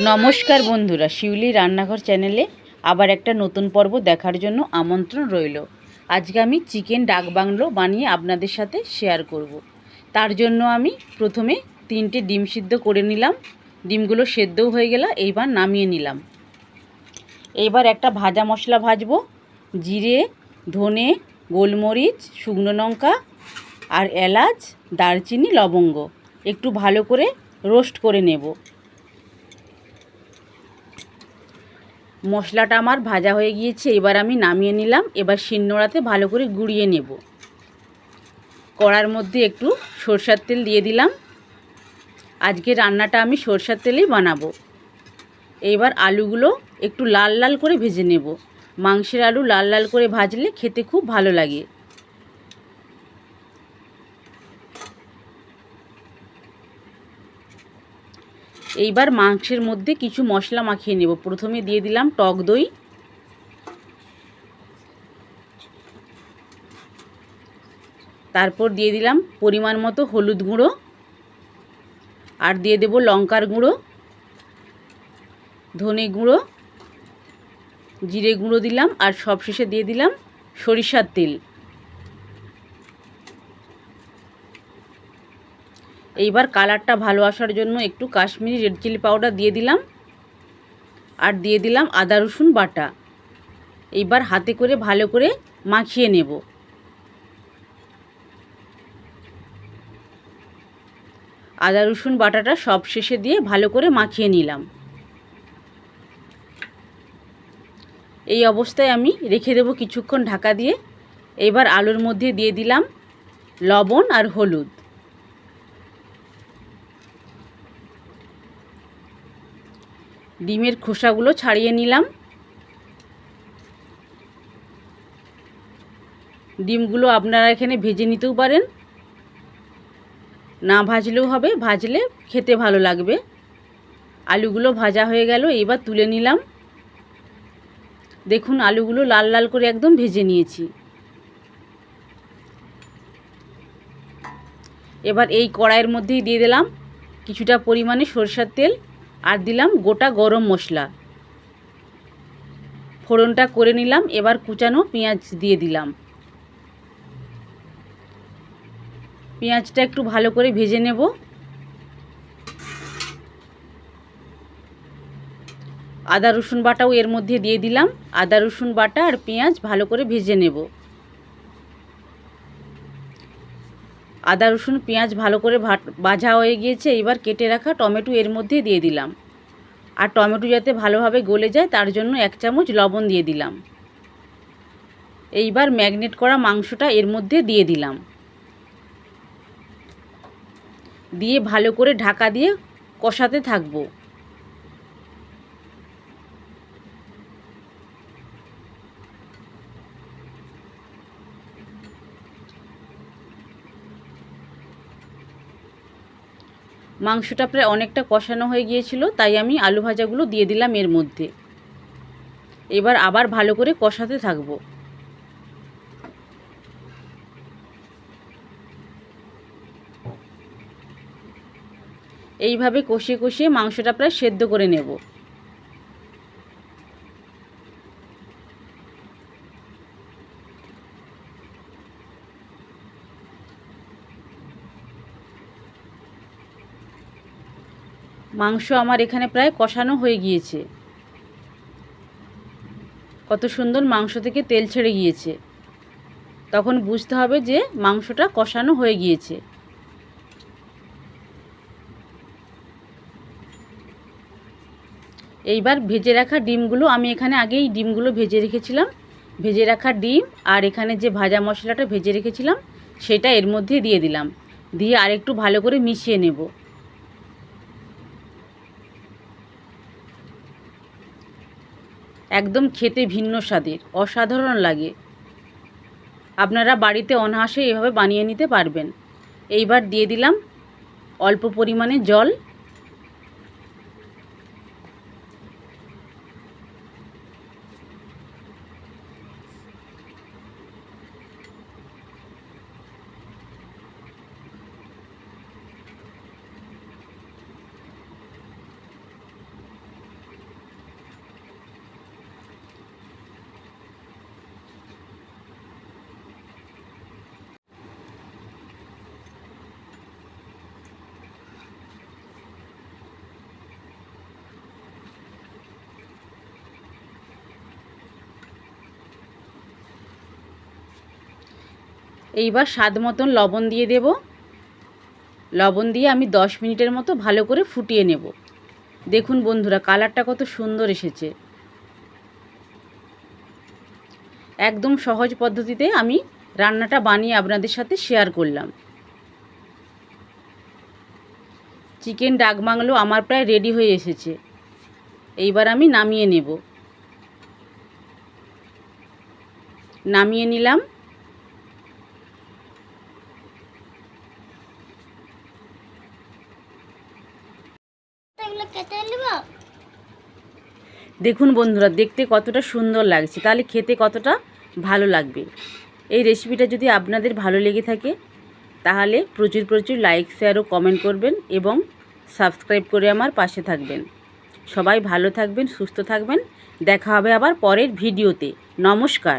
নমস্কার বন্ধুরা, শিউলি রান্নাঘর চ্যানেলে আবার একটা নতুন পর্ব দেখার জন্য আমন্ত্রণ রইল। আজকে আমি চিকেন ডাক বাংলো বানিয়ে আপনাদের সাথে শেয়ার করব। তার জন্য আমি প্রথমে তিনটে ডিম সিদ্ধ করে নিলাম। ডিমগুলো সেদ্ধও হয়ে গেল, এইবার নামিয়ে নিলাম। এইবার একটা ভাজা মশলা ভাজবো। জিরে, ধনে, গোলমরিচ, শুকনো লঙ্কা আর এলাচ, দারচিনি, লবঙ্গ। একটু ভালো করে রোস্ট করে নেব। মশলাটা আমার ভাজা হয়ে গিয়েছে, এবার আমি নামিয়ে নিলাম। এবার শিলনোড়াতে ভালো করে গুঁড়িয়ে নেব। কড়ার মধ্যে একটু সরষার তেল দিয়ে দিলাম। আজকে রান্নাটা আমি সরষার তেলেই বানাবো। এইবার আলুগুলো একটু লাল লাল করে ভেজে নেব। মাংসের আলু লাল লাল করে ভাজলে খেতে খুব ভালো লাগে। এইবার মাংসের মধ্যে কিছু মশলা মাখিয়ে নেব। প্রথমে দিয়ে দিলাম টক দই। তারপর দিয়ে দিলাম পরিমাণ মতো হলুদ গুঁড়ো। আর দিয়ে দেব লঙ্কার গুঁড়ো, ধনে গুঁড়ো, জিরে গুঁড়ো দিলাম। আর সবশেষে দিয়ে দিলাম সরিষার তেল। এইবার কালারটা ভালো আসার জন্য একটু কাশ্মীরি রেড চিলি পাউডার দিয়ে দিলাম। আর দিয়ে দিলাম আদা, রসুন বাটা। এইবার হাতে করে ভালো করে মাখিয়ে নেব। আদা, রসুন বাটাটা সব শেষে দিয়ে ভালো করে মাখিয়ে নিলাম। এই অবস্থায় আমি রেখে দেবো কিছুক্ষণ ঢাকা দিয়ে। এবার আলুর মধ্যে দিয়ে দিলাম লবণ আর হলুদ। ডিমের খোসাগুলো ছাড়িয়ে নিলাম। ডিমগুলো আপনারা এখানে ভেজে নিতেও পারেন। না ভাজলেও হবে, ভাজলে খেতে ভালো লাগবে। আলুগুলো ভাজা হয়ে গেল, এবার তুলে নিলাম। দেখুন, আলুগুলো লাল লাল করে একদম ভেজে নিয়েছি। এবার এই কড়াইয়ের মধ্যেই দিয়ে দিলাম কিছুটা পরিমাণে সরষার তেল। আর দিলাম গোটা গরম মশলা। ফোড়নটা করে নিলাম, এবার কুচানো পেঁয়াজ দিয়ে দিলাম। পেঁয়াজটা একটু ভালো করে ভেজে নেব। আদা রসুন বাটাও এর মধ্যে দিয়ে দিলাম। আদা রসুন বাটা আর পেঁয়াজ ভালো করে ভেজে নেব। আদা, রসুন, পেঁয়াজ ভালো করে ভাজা হয়ে গিয়েছে, এবার কেটে রাখা টমেটো এর মধ্যে দিয়ে দিলাম। আর টমেটো যাতে ভালোভাবে গলে যায়, তার জন্য এক চামচ লবণ দিয়ে দিলাম। এইবার ম্যাগনেট করা মাংসটা এর মধ্যে দিয়ে দিলাম। দিয়ে ভালো করে ঢাকা দিয়ে কষাতে থাকব। মাংসটা প্রায় অনেকটা কষানো হয়ে গিয়েছিল, তাই আমি আলু ভাজাগুলো দিয়ে দিলাম এর মধ্যে। এবার আবার ভালো করে কষাতে থাকব। এইভাবে কষিয়ে কষিয়ে মাংসটা প্রায় সেদ্ধ করে নেব। মাংস আমার এখানে প্রায় কষানো হয়ে গিয়েছে। কত সুন্দর মাংস থেকে তেল ছেড়ে গিয়েছে। তখন বুঝতে হবে যে মাংসটা কষানো হয়ে গিয়েছে। এইবার ভেজে রাখা ডিমগুলো, আমি এখানে আগেই ডিমগুলো ভেজে রেখেছিলাম। ভেজে রাখা ডিম আর এখানে যে ভাজা মশলাটা ভেজে রেখেছিলাম, সেটা এর মধ্যে দিয়ে দিলাম। দিয়ে আরেকটু ভালো করে মিশিয়ে নেব। একদম খেতে ভিন্ন স্বাদের, অসাধারণ লাগে। আপনারা বাড়িতে অনাহাসে এভাবে বানিয়ে নিতে পারবেন। এইবার দিয়ে দিলাম অল্প পরিমাণে জল। এইবার স্বাদ মতন লবণ দিয়ে দেব। লবণ দিয়ে আমি দশ মিনিটের মতো ভালো করে ফুটিয়ে নেব। দেখুন বন্ধুরা, কালারটা কত সুন্দর এসেছে। একদম সহজ পদ্ধতিতে আমি রান্নাটা বানিয়ে আপনাদের সাথে শেয়ার করলাম। চিকেন ডাক বাংলো আমার প্রায় রেডি হয়ে এসেছে। এইবার আমি নামিয়ে নেব। নামিয়ে নিলাম তো এগুলো কেটে নেব দেখুন বন্ধুরা, দেখতে কতটা সুন্দর লাগছে। তাহলে খেতে কতটা ভালো লাগবে। এই রেসিপিটা যদি আপনাদের ভালো লেগে থাকে, তাহলে প্রচুর প্রচুর লাইক শেয়ার ও কমেন্ট করবেন এবং সাবস্ক্রাইব করে আমার পাশে থাকবেন। সবাই ভালো থাকবেন, সুস্থ থাকবেন। দেখা হবে আবার পরের ভিডিওতে নমস্কার।